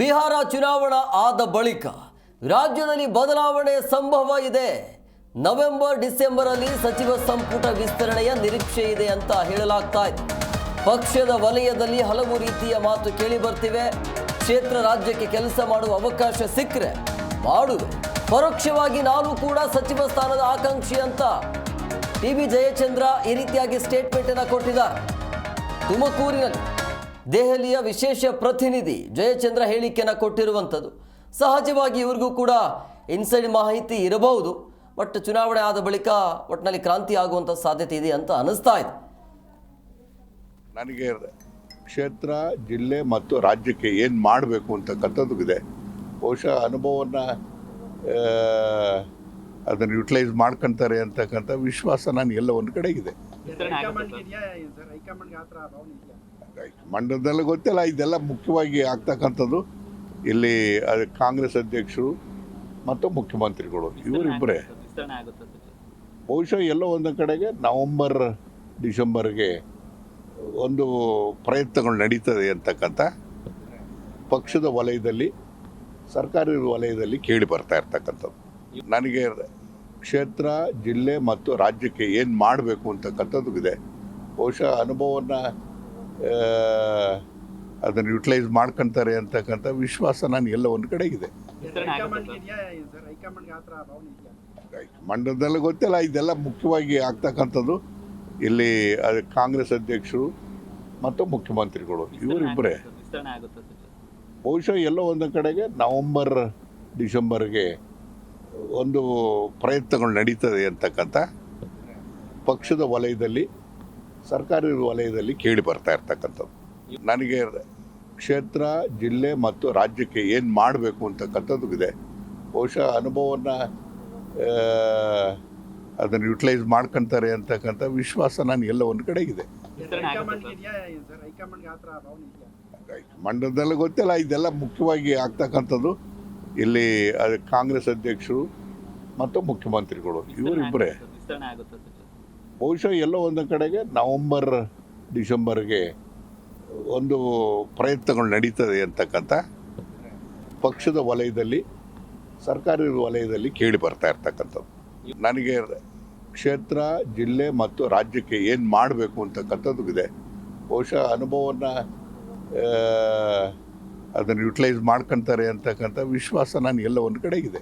ಬಿಹಾರ ಚುನಾವಣಾ ಆದ ಬಳಿಕ ರಾಜ್ಯದಲ್ಲಿ ಬದಲಾವಣೆ ಸಂಭವ ಇದೆ. ನವೆಂಬರ್ ಡಿಸೆಂಬರ್ ಅಲ್ಲಿ ಸಚಿವ ಸಂಪುಟ ವಿಸ್ತರಣೆಯ ನಿರೀಕ್ಷೆ ಇದೆ ಅಂತ ಹೇಳಲಾಗ್ತಾ ಇದೆ. ಪಕ್ಷದ ವಲಯದಲ್ಲಿ ಹಲವು ರೀತಿಯ ಮಾತು ಕೇಳಿ ಬರ್ತಿವೆ. ಕ್ಷೇತ್ರ ರಾಜ್ಯಕ್ಕೆ ಕೆಲಸ ಮಾಡುವ ಅವಕಾಶ ಸಿಕ್ಕರೆ ಮಾಡುವೆ. ಪರೋಕ್ಷವಾಗಿ ನಾನು ಕೂಡ ಸಚಿವ ಸ್ಥಾನದ ಆಕಾಂಕ್ಷಿ ಅಂತ ಟಿ ಬಿ ಜಯಚಂದ್ರ ಈ ರೀತಿಯಾಗಿ ಸ್ಟೇಟ್ಮೆಂಟ್ ಅನ್ನು ಕೊಟ್ಟಿದ್ದಾರೆ. ತುಮಕೂರಿನಲ್ಲಿ ದೆಹಲಿಯ ವಿಶೇಷ ಪ್ರತಿನಿಧಿ ಜಯಚಂದ್ರ ಹೇಳಿಕೆಯನ್ನು ಕೊಟ್ಟಿರುವಂಥದ್ದು. ಸಹಜವಾಗಿ ಇವ್ರಿಗೂ ಕೂಡ ಇನ್ಸೈಡ್ ಮಾಹಿತಿ ಇರಬಹುದು ಬಟ್ ಚುನಾವಣೆ ಆದ ಬಳಿಕ ಒಟ್ಟಿನಲ್ಲಿ ಕ್ರಾಂತಿ ಆಗುವಂಥ ಸಾಧ್ಯತೆ ಇದೆ ಅಂತ ಅನಿಸ್ತಾ ಇದೆ. ನನಗೆ ಕ್ಷೇತ್ರ ಜಿಲ್ಲೆ ಮತ್ತು ರಾಜ್ಯಕ್ಕೆ ಏನು ಮಾಡಬೇಕು ಅಂತಕ್ಕಂಥದ್ದು ಇದೆ. ಬಹುಶಃ ಅನುಭವವನ್ನು ಅದನ್ನು ಯುಟಿಲೈಸ್ ಮಾಡ್ಕೊಂತಾರೆ ಅಂತಕ್ಕಂಥ ವಿಶ್ವಾಸ ನಾನು ಎಲ್ಲ ಒಂದು ಕಡೆ ಇದೆ. ಮಂಡಲದಲ್ಲಿ ಗೊತ್ತಿಲ್ಲ ಇದೆಲ್ಲ ಮುಖ್ಯವಾಗಿ ಆಗ್ತಕ್ಕಂಥದ್ದು ಇಲ್ಲಿ ಕಾಂಗ್ರೆಸ್ ಅಧ್ಯಕ್ಷರು ಮತ್ತು ಮುಖ್ಯಮಂತ್ರಿಗಳು. ಇವರಿಬ್ಬರೇ ಬಹುಶಃ ಎಲ್ಲೋ ಒಂದು ಕಡೆಗೆ ನವಂಬರ್ ಡಿಸೆಂಬರ್ಗೆ ಒಂದು ಪ್ರಯತ್ನಗಳು ನಡೀತದೆ ಅಂತಕ್ಕಂಥ ಪಕ್ಷದ ವಲಯದಲ್ಲಿ ಸರ್ಕಾರಿ ವಲಯದಲ್ಲಿ ಕೇಳಿ ಬರ್ತಾ ಇರ್ತಕ್ಕಂಥದ್ದು. ನನಗೆ ಕ್ಷೇತ್ರ ಜಿಲ್ಲೆ ಮತ್ತು ರಾಜ್ಯಕ್ಕೆ ಏನು ಮಾಡಬೇಕು ಅಂತಕ್ಕಂಥದ್ದು ಇದೆ. ಬಹುಶಃ ಅನುಭವವನ್ನು ಅದನ್ನು ಯುಟಿಲೈಸ್ ಮಾಡ್ಕೊಂತಾರೆ ಅಂತಕ್ಕಂಥ ವಿಶ್ವಾಸ ನಾನು ಎಲ್ಲ ಒಂದು ಕಡೆ ಇದೆ. ಮಂಡಲದಲ್ಲ ಗೊತ್ತಿಲ್ಲ ಇದೆಲ್ಲ ಮುಖ್ಯವಾಗಿ ಆಗ್ತಕ್ಕಂಥದ್ದು ಇಲ್ಲಿ ಅದು ಕಾಂಗ್ರೆಸ್ ಅಧ್ಯಕ್ಷರು ಮತ್ತು ಮುಖ್ಯಮಂತ್ರಿಗಳು ಇವರಿಬ್ಬರೇ ಬಹುಶಃ ಎಲ್ಲೋ ಒಂದು ಕಡೆಗೆ ನವಂಬರ್ ಡಿಸೆಂಬರ್ಗೆ ಒಂದು ಪ್ರಯತ್ನಗಳು ನಡೀತದೆ ಅಂತಕ್ಕಂಥ ಪಕ್ಷದ ವಲಯದಲ್ಲಿ ಸರ್ಕಾರಿ ವಲಯದಲ್ಲಿ ಕೇಳಿ ಬರ್ತಾ ಇರ್ತಕ್ಕಂಥದ್ದು. ನನಗೆ ಕ್ಷೇತ್ರ ಜಿಲ್ಲೆ ಮತ್ತು ರಾಜ್ಯಕ್ಕೆ ಏನು ಮಾಡಬೇಕು ಅಂತಕ್ಕಂಥದ್ದು ಇದೆ. ಬಹುಶಃ ಅನುಭವವನ್ನು ಅದನ್ನು ಯುಟಿಲೈಸ್ ಮಾಡ್ಕೊಂತಾರೆ ಅಂತಕ್ಕಂಥ ವಿಶ್ವಾಸ ನಾನು ಎಲ್ಲ ಒಂದು ಕಡೆ ಇದೆ. ಮಂಡಲದಲ್ಲಿ ಗೊತ್ತಿಲ್ಲ ಇದೆಲ್ಲ ಮುಖ್ಯವಾಗಿ ಆಗ್ತಕ್ಕಂಥದ್ದು. ಇಲ್ಲಿ ಕಾಂಗ್ರೆಸ್ ಅಧ್ಯಕ್ಷರು ಮತ್ತು ಮುಖ್ಯಮಂತ್ರಿಗಳು ಇವರಿಬ್ಬರೇ ಬಹುಶಃ ಎಲ್ಲೋ ಒಂದು ಕಡೆಗೆ ನವಂಬರ್, ಡಿಸೆಂಬರ್ಗೆ ಒಂದು ಪ್ರಯತ್ನಗಳು ನಡೀತದೆ ಅಂತಕ್ಕಂಥ ಪಕ್ಷದ ವಲಯದಲ್ಲಿ, ಸರ್ಕಾರಿ ವಲಯದಲ್ಲಿ ಕೇಳಿ ಬರ್ತಾ ಇರ್ತಕ್ಕಂಥದ್ದು. ನನಗೆ ಕ್ಷೇತ್ರ, ಜಿಲ್ಲೆ ಮತ್ತು ರಾಜ್ಯಕ್ಕೆ ಏನು ಮಾಡಬೇಕು ಅಂತಕ್ಕಂಥದ್ದು ಇದೆ. ಬಹುಶಃ ಅನುಭವವನ್ನು ಅದನ್ನು ಯುಟಿಲೈಸ್ ಮಾಡ್ಕೊಂತಾರೆ ಅಂತಕ್ಕಂಥ ವಿಶ್ವಾಸ ನಾನು ಎಲ್ಲ ಒಂದು ಕಡೆ ಇದೆ.